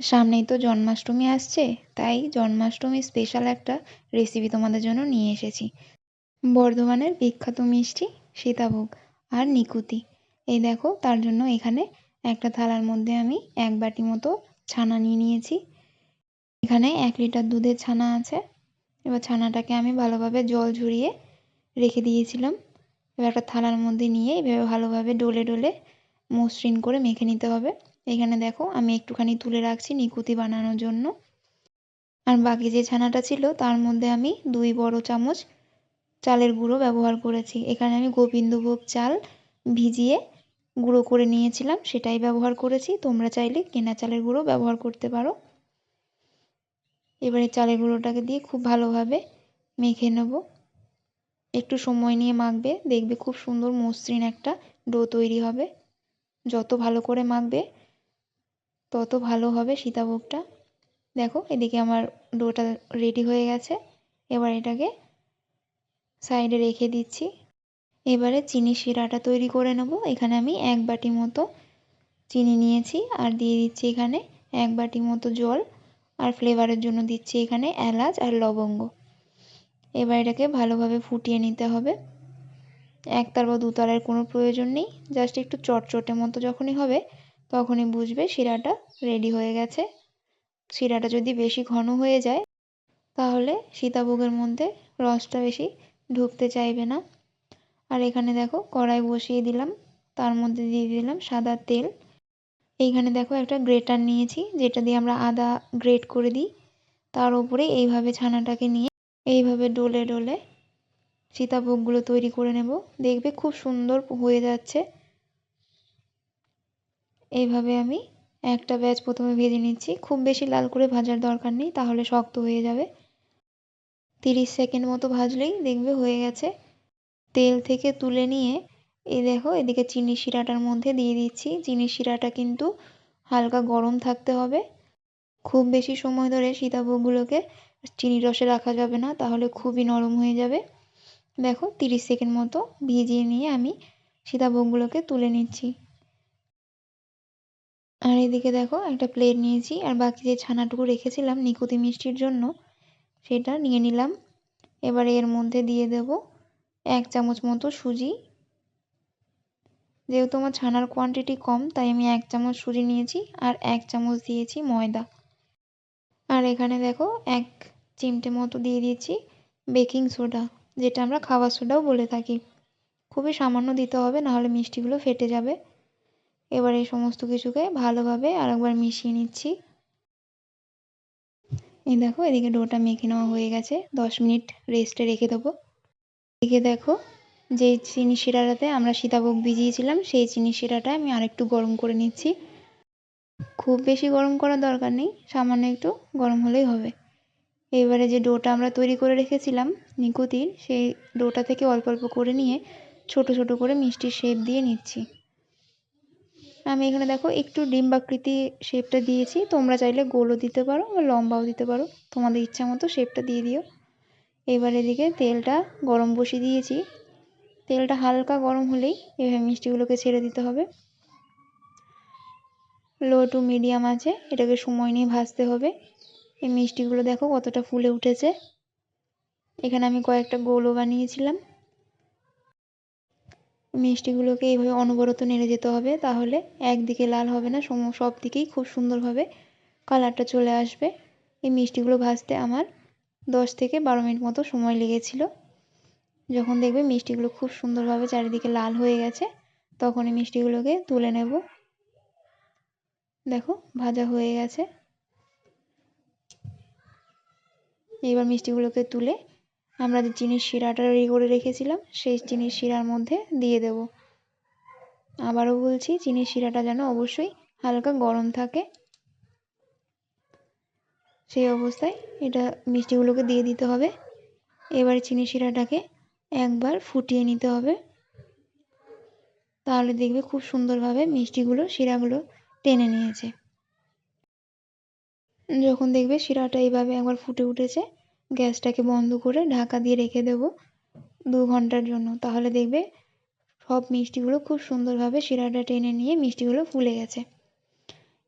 সামনেই তো জন্মাষ্টমী আসছে, তাই জন্মাষ্টমী স্পেশাল একটা রেসিপি তোমাদের জন্য নিয়ে এসেছি। বর্ধমানের বিখ্যাত মিষ্টি সীতাভোগ আর নিকুতি। এই দেখো, তার জন্য এখানে একটা থালার মধ্যে আমি এক বাটি মতো ছানা নিয়ে নিয়েছি। এখানে এক লিটার দুধের ছানা আছে। এবার ছানাটাকে আমি ভালোভাবে জল ঝরিয়ে রেখে দিয়েছিলাম। এবার একটা থালার মধ্যে নিয়ে এভাবে ভালোভাবে ডলে ডলে মসৃণ করে মেখে নিতে হবে। এখানে দেখো, আমি একটুখানি তুলে রাখছি নিকুতি বানানোর জন্য। আর বাকি যে ছানাটা ছিল, তার মধ্যে আমি দুই বড় চামচ চালের গুঁড়ো ব্যবহার করেছি। এখানে আমি গোবিন্দভোগ চাল ভিজিয়ে গুঁড়ো করে নিয়েছিলাম, সেটাই ব্যবহার করেছি। তোমরা চাইলে কেনা চালের গুঁড়ো ব্যবহার করতে পারো। এবারে চালের গুঁড়োটাকে দিয়ে খুব ভালোভাবে মেখে নেব। একটু সময় নিয়ে মাখবে, দেখবে খুব সুন্দর মসৃণ একটা ডো তৈরি হবে। যত ভালো করে মাখবে তত ভালো হবে সীতাভোগটা। দেখো, এদিকে আমার ডোটা রেডি হয়ে গেছে। এবার এটাকে সাইডে রেখে দিচ্ছি। এবারে চিনি শিরাটা তৈরি করে নেব। এখানে আমি এক বাটি মতো চিনি নিয়েছি আর দিয়ে দিচ্ছি এখানে এক বাটি মতো জল। আর ফ্লেভারের জন্য দিচ্ছি এখানে এলাচ আর লবঙ্গ। এবার এটাকে ভালোভাবে ফুটিয়ে নিতে হবে। একতার বা দুতারের কোনো প্রয়োজন নেই। জাস্ট একটু চটচটে মতো যখনই হবে তখনই বুঝবে শিরাটা রেডি হয়ে গেছে। শিরাটা যদি বেশি ঘন হয়ে যায়, তাহলে সীতাভোগের মধ্যে রসটা বেশি ঢুকতে চাইবে না। আর এখানে দেখো কড়াই বসিয়ে দিলাম, তার মধ্যে দিয়ে দিলাম সাদা তেল। এইখানে দেখো একটা গ্রেটার নিয়েছি, যেটা দিয়ে আমরা আদা গ্রেট করে দিই। তার উপরে এইভাবে ছানাটাকে নিয়ে এইভাবে ডোলে ডোলে সীতাভোগগুলো তৈরি করে নেব। দেখবে খুব সুন্দর হয়ে যাচ্ছে। এইভাবে আমি একটা ব্যাচ প্রথমে ভেজে নিচ্ছি। খুব বেশি লাল করে ভাজার দরকার নেই, তাহলে শক্ত হয়ে যাবে। তিরিশ সেকেন্ড মতো ভাজলেই দেখবে হয়ে গেছে। তেল থেকে তুলে নিয়ে, এই দেখো, এদিকে চিনি শিরাটার মধ্যে দিয়ে দিচ্ছি। চিনি শিরাটা কিন্তু হালকা গরম থাকতে হবে। খুব বেশি সময় ধরে সীতাভোগগুলোকে চিনি রসে রাখা যাবে না, তাহলে খুবই নরম হয়ে যাবে। দেখো, তিরিশ সেকেন্ড মতো ভিজিয়ে নিয়ে আমি সীতাভোগগুলোকে তুলে নিচ্ছি। আর এদিকে দেখো, একটা প্লেট নিয়েছি, আর বাকি যে ছানাটুকু রেখেছিলাম নিকুতি মিষ্টির জন্য, সেটা নিয়ে নিলাম। এবারে এর মধ্যে দিয়ে দেব এক চামচ মতো সুজি। যেহেতু আমার ছানার কোয়ান্টিটি কম, তাই আমি এক চামচ সুজি নিয়েছি, আর এক চামচ দিয়েছি ময়দা। আর এখানে দেখো, এক চিমটে মতো দিয়ে দিয়েছি বেকিং সোডা যেটা আমরা খাবার সোডাও বলে থাকি। খুবই সামান্য দিতে হবে, নাহলে মিষ্টিগুলো ফেটে যাবে। এবার এই সমস্ত কিছুকে ভালোভাবে আরেকবার মিশিয়ে নিচ্ছি। এই দেখো, এদিকে ডোটা মেখে নেওয়া হয়ে গেছে। দশ মিনিট রেস্টে রেখে দেবো। এদিকে দেখো যে চিনি শিরাটাতে আমরা সীতাভোগ ভিজিয়েছিলাম, সেই চিনি শিরাটা আমি আরেকটু গরম করে নিচ্ছি। খুব বেশি গরম করার দরকার নেই, সামান্য একটু গরম হলেই হবে। এবারে যে ডোটা আমরা তৈরি করে রেখেছিলাম, নিকুতির, সেই ডোটা থেকে অল্প অল্প করে নিয়ে ছোট ছোট করে মিষ্টির শেপ দিয়ে নিচ্ছি। আমি এখানে দেখো একটু ডিম্বাকৃতি শেপটা দিয়েছি। তোমরা চাইলে গোলও দিতে পারো বা লম্বাও দিতে পারো। তোমাদের ইচ্ছা মতো শেপটা দিয়ে দিও। এবার এদিকে তেলটা গরম বসিয়ে দিয়েছি। তেলটা হালকা গরম হলেই এভাবে মিষ্টিগুলোকে ছেড়ে দিতে হবে। লো টু মিডিয়াম আছে। এটাকে সময় নিয়ে ভাজতে হবে। এই মিষ্টিগুলো দেখো কতটা ফুলে উঠেছে। এখানে আমি কয়েকটা গোলও বানিয়েছিলাম। মিষ্টিগুলোকে এইভাবে অনবরত নেড়ে যেতে হবে, তাহলে একদিকে লাল হবে না, সম সব দিকেই খুব সুন্দরভাবে কালারটা চলে আসবে। এই মিষ্টিগুলো ভাজতে আমার দশ থেকে বারো মিনিট মতো সময় লেগেছিল। যখন দেখবে মিষ্টিগুলো খুব সুন্দরভাবে চারিদিকে লাল হয়ে গেছে, তখন এই মিষ্টিগুলোকে তুলে নেব। দেখো, ভাজা হয়ে গেছে। এবার মিষ্টিগুলোকে তুলে আমরা যে চিনির শিরাটা রেডি করে রেখেছিলাম, সেই চিনির শিরার মধ্যে দিয়ে দেব। আবারও বলছি, চিনির শিরাটা যেন অবশ্যই হালকা গরম থাকে। সেই অবস্থায় এটা মিষ্টিগুলোকে দিয়ে দিতে হবে। এবার চিনি শিরাটাকে একবার ফুটিয়ে নিতে হবে। তাহলে দেখবে খুব সুন্দরভাবে মিষ্টিগুলো, শিরাগুলো টেনে নিয়েছে। যখন দেখবে শিরাটা এইভাবে একবার ফুটে উঠেছে গ্যাসটাকে বন্ধ করে ঢাকা দিয়ে রেখে দেব দু ঘণ্টার জন্য। তাহলে দেখবে সব মিষ্টিগুলো খুব সুন্দরভাবে শিরাটা টেনে নিয়ে মিষ্টিগুলো ফুলে গেছে।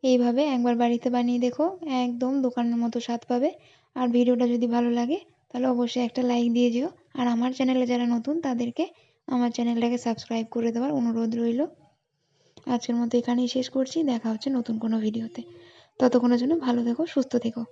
এইভাবে একবার বাড়িতে বানিয়ে দেখো, একদম দোকানের মতো স্বাদ পাবে। আর ভিডিওটা যদি ভালো লাগে, তাহলে অবশ্যই একটা লাইক দিয়ে যেও আর আমার চ্যানেলে যারা নতুন, তাদেরকে আমার চ্যানেলটাকে সাবস্ক্রাইব করে দেওয়ার অনুরোধ রইল। আজকের মতো এখানেই শেষ করছি। দেখা হচ্ছে নতুন কোনো ভিডিওতে। ততক্ষণের জন্য ভালো থেকো, সুস্থ থেকো।